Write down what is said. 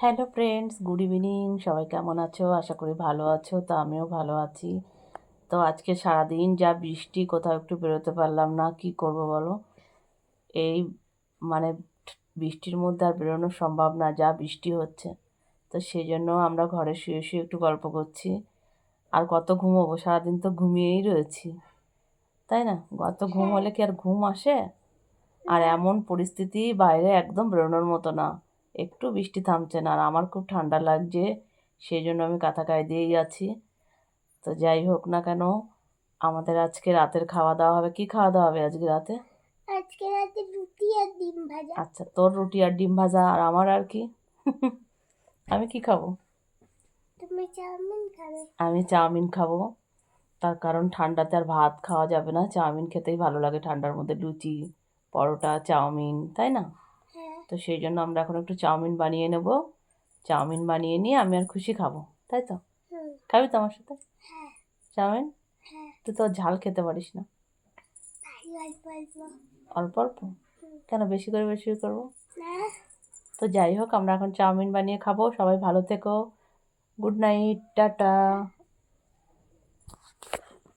Hello friends good evening সবাই কেমন আছো? আশা করি ভালো আছো। তো আমিও ভালো আছি। তো আজকে সারাদিন যা বৃষ্টি কোথাও একটু বেরোতে পারলাম না। কি করব বলো? এই মানে বৃষ্টির মধ্যে আর বেরোনো সম্ভব না যা বৃষ্টি হচ্ছে। তো সেই জন্য আমরা ঘরে শুয়ে শুয়ে একটু গল্প করছি। আর কত ঘুমোবো? সারাদিন তো ঘুমিয়েই রয়েছি। তাই না? গত ঘুম হলে কি আর ঘুম আসে? আর এমন পরিস্থিতি বাইরে একদম বেরোনোর মতো না। একটু বৃষ্টি থামছে না আর আমার খুব ঠান্ডা লাগছে সেই জন্য আমি কাঁথা গায়ে দিয়েই আছি। তো যাই হোক না কেন আমাদের আজকে রাতের খাওয়া দাওয়া হবে। কি খাওয়া দাওয়া হবে আজকে রাতে? আজকে রাতে রুটি আর ডিম ভাজা। আচ্ছা তোর রুটি আর ডিম ভাজা আর আমার আর কি? আমি কি খাব? তুমি চাউমিন খাবে। আমি চাউমিন খাব। তার কারণ ঠান্ডাতে আর ভাত খাওয়া যাবে না। চাউমিন খেতেই ভালো লাগে ঠান্ডার মধ্যে। লুচি পরোটা চাউমিন তাই না? তো সেই জন্য আমরা এখন একটু চাউমিন বানিয়ে নেব। চাউমিন বানিয়ে নিয়ে আমি আর খুশি খাব তাই তো? খাবি তো আমার সাথে? হ্যাঁ। চাউমিন? হ্যাঁ। তুই তো ঝাল খেতে পারিস না। অল্প অল্প। কেন বেশি করে বেশি করব? তো যাই হোক আমরা এখন চাউমিন বানিয়ে খাব। সবাই ভালো থেকো। Good night tata.